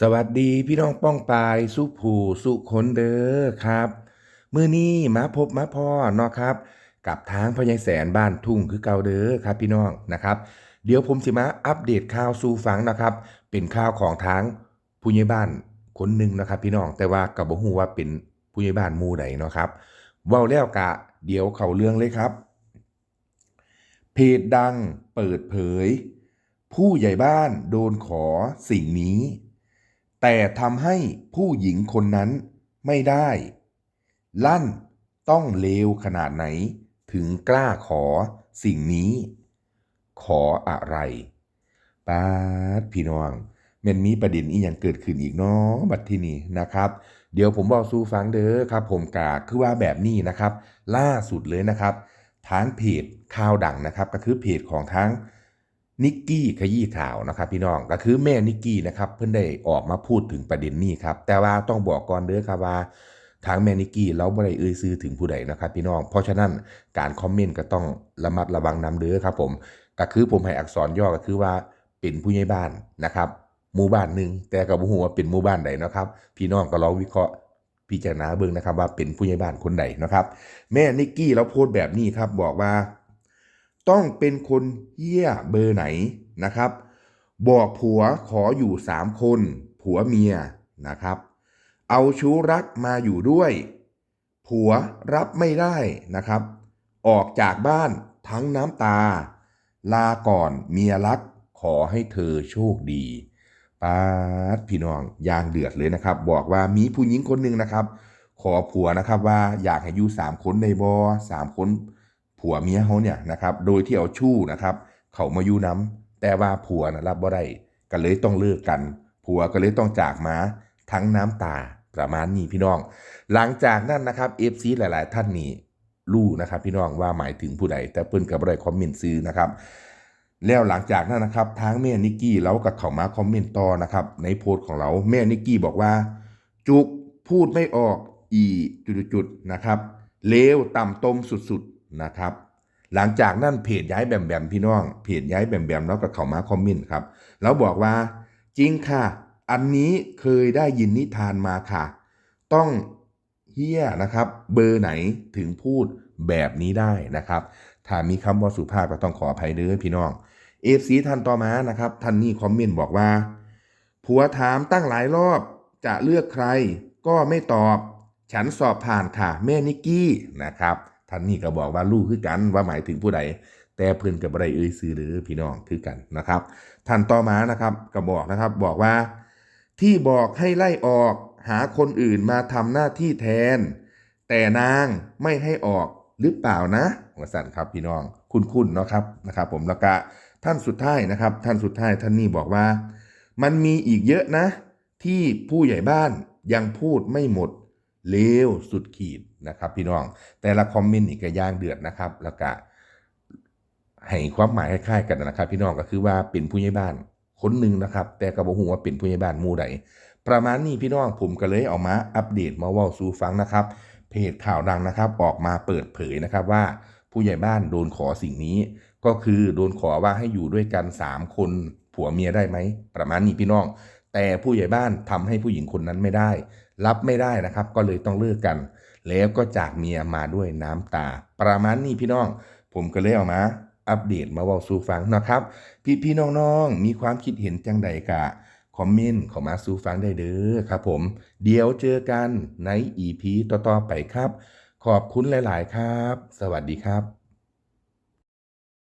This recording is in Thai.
สวัสดีพี่น้องป้องปายสุผูสุคนเด้อครับมื้อนี้มาพบมาพ่อเนาะครับ กับทางพญายแสนบ้านทุ่งคือเก่าเด้อครับพี่น้องนะครับ เดี๋ยวผมสิมาอัปเดตข่าวสู่ฟังนะครับ เป็นข่าวของทางผู้ใหญ่บ้านคนหนึ่งนะครับ พี่น้องแต่ว่าก็บ่ฮู้ว่าเป็นผู้ใหญ่บ้านมู่ใดเนาะครับเว้าแล้วกะ เดี๋ยวเข้าเรื่องเลยครับ เพจดังเปิดเผย ผู้ใหญ่บ้านโดนขอสิ่งนี้ แต่ทำให้ผู้หญิงคนนั้นไม่ได้ ลั่นต้องเลวขนาดไหน ถึงกล้าขอสิ่งนี้ ขออะไรป้าพี่น้องแมันมีประเด็นอีหยังเกิดขึ้นอีกเนาะบัดที่นี่นะครับ เดี๋ยวผมบอกสู่ฟังเด้อครับ ผมกาคือว่าแบบนี้นะครับ ล่าสุดเลยนะครับทางเพจข่าวดังนะครับ ก็คือเพจของทั้ง นิกกี้ขยี้ข่าวนะครับพี่น้องก็คือแม่นิกกี้นะครับเพิ่นได้ออกมาพูดถึงประเด็นนี้ครับแต่ว่าต้องบอกก่อนเด้อครับว่าทางแมนิกกี้เราบ่ได้เอ่ยซื้อถึงผู้ใดนะครับพี่น้อง เพราะฉะนั้นการคอมเมนต์ก็ต้องระมัดระวังนำเด้อครับผมก็คือผมให้อักษรย่อก็คือว่าเป็นผู้ใหญ่บ้านนะครับหมู่บ้านหนึ่งแต่ก็บ่ฮู้ว่าเป็นหมู่บ้านใดนะครับ พี่น้องก็ลองวิเคราะห์พิจารณาเบิ่งนะครับว่าเป็นผู้ใหญ่บ้านคนใดนะครับ แม่นิกกี้เราโพสต์แบบนี้ครับบอกว่า ต้องเป็นคนเหี้ยเบอร์ไหนนะครับ บอกผัวขออยู่สามคน ผัวเมียนะครับ เอาชู้รักมาอยู่ด้วย ผัวรับไม่ได้นะครับ ออกจากบ้านทั้งน้ำตา ลาก่อนเมียรักขอให้เธอโชคดีป้าดพี่น้องยางเดือดเลยนะครับ บอกว่ามีผู้หญิงคนหนึ่งนะครับ ขอผัวนะครับว่าอยากให้อยู่สามคนในบอสามคน ผัวเมียเขาเนี่ยนะครับโดยที่เอาชู้นะครับ เขามาอยู่น้ำแต่ว่าผัวนะรับบ่ได้ก็เลยต้องเลิกกัน ผัวก็เลยต้องจากมาทั้งน้ำตาประมาณนี้พี่น้อง หลังจากนั้นนะครับเอฟซีหลาย ๆ ท่านนี่รู้นะครับ พี่น้องว่าหมายถึงผู้ใดแต่เพิ่นก็บ่ได้คอมเมนต์ซื้อนะครับแล้วหลังจากนั้นนะครับทางแม่นิกกี้เราก็เขามาคอมเมนต์ต่อนะครับในโพสต์ของเราแม่นิกกี้บอกว่า จุกพูดไม่ออกอีจุดๆๆนะครับเลวต่ำตมสุดๆ นะครับ หลังจากนั้นเพจย้ายแบมแบมพี่น้องเพจย้ายแบมแบมแล้วก็เข้ามาคอมเมนต์ครับ แล้วบอกว่าจริงค่ะ อันนี้เคยได้ยินนิทานมาค่ะ ต้องเฮี้ยนะครับ เบอร์ไหนถึงพูดแบบนี้ได้นะครับ ถ้ามีคำว่าสุภาพก็ต้องขออภัยเด้อพี่น้องเอฟซีท่านต่อมานะครับ ท่านนี้คอมเมนต์บอกว่า ผัวถามตั้งหลายรอบจะเลือกใครก็ไม่ตอบ ฉันสอบผ่านค่ะ แม่นิกกี้นะครับ ท่านนี้ก็บอกว่าลูกคือกันว่าหมายถึงผู้ใด แต่เพื่อนกับอะไรเอ่ยซื้อหรือพี่น้องคือกันนะครับ ท่านต่อมานะครับก็บอกนะครับบอกว่า ที่บอกให้ไล่ออกหาคนอื่นมาทำหน้าที่แทน แต่นางไม่ให้ออกหรือเปล่านะวสั่นครับพี่น้องคุ้นๆเนาะครับนะครับ ผมแล้วก็ท่านสุดท้ายนะครับ ท่านสุดท้ายท่านนี้บอกว่า มันมีอีกเยอะนะ ที่ผู้ใหญ่บ้านยังพูดไม่หมดเลวสุดขีด นะครับพี่น้อง แต่ละคอมเมนต์อีกก็ย่างเดือดนะครับ แล้วก็ให้ความหมายคล้ายๆกันนะครับ พี่น้องก็คือว่าเป็นผู้ใหญ่บ้านคนหนึ่งนะครับ แต่ก็บ่ฮู้ว่าเป็นผู้ใหญ่บ้านมู่ใดประมาณนี้พี่น้องผมก็เลยเอามาอัปเดตมาว้าสู่ฟังนะครับ เพจข่าวดังนะครับ ออกมาเปิดเผยนะครับว่าผู้ใหญ่บ้านโดนขอสิ่งนี้ ก็คือโดนขอว่าให้อยู่ด้วยกัน 3 คนผัวเมียได้ไหมประมาณนี้พี่น้อง แต่ผู้ใหญ่บ้านทำให้ผู้หญิงคนนั้นไม่ได้ รับไม่ได้นะครับ ก็เลยต้องเลิกกัน แล้วก็จากเมียมาด้วยน้ำตา ประมาณนี้พี่น้อง ผมก็เลยเอามา อัปเดตมาเว้าสู่ฟังนะครับ พี่พี่ๆน้องๆมีความคิดเห็นจังใดกะคอมเมนต์เข้ามาสู่ฟังได้เด้อครับผม เดี๋ยวเจอกันใน EP ต่อๆไปครับ ขอบคุณหลาย ๆ ครับ สวัสดีครับ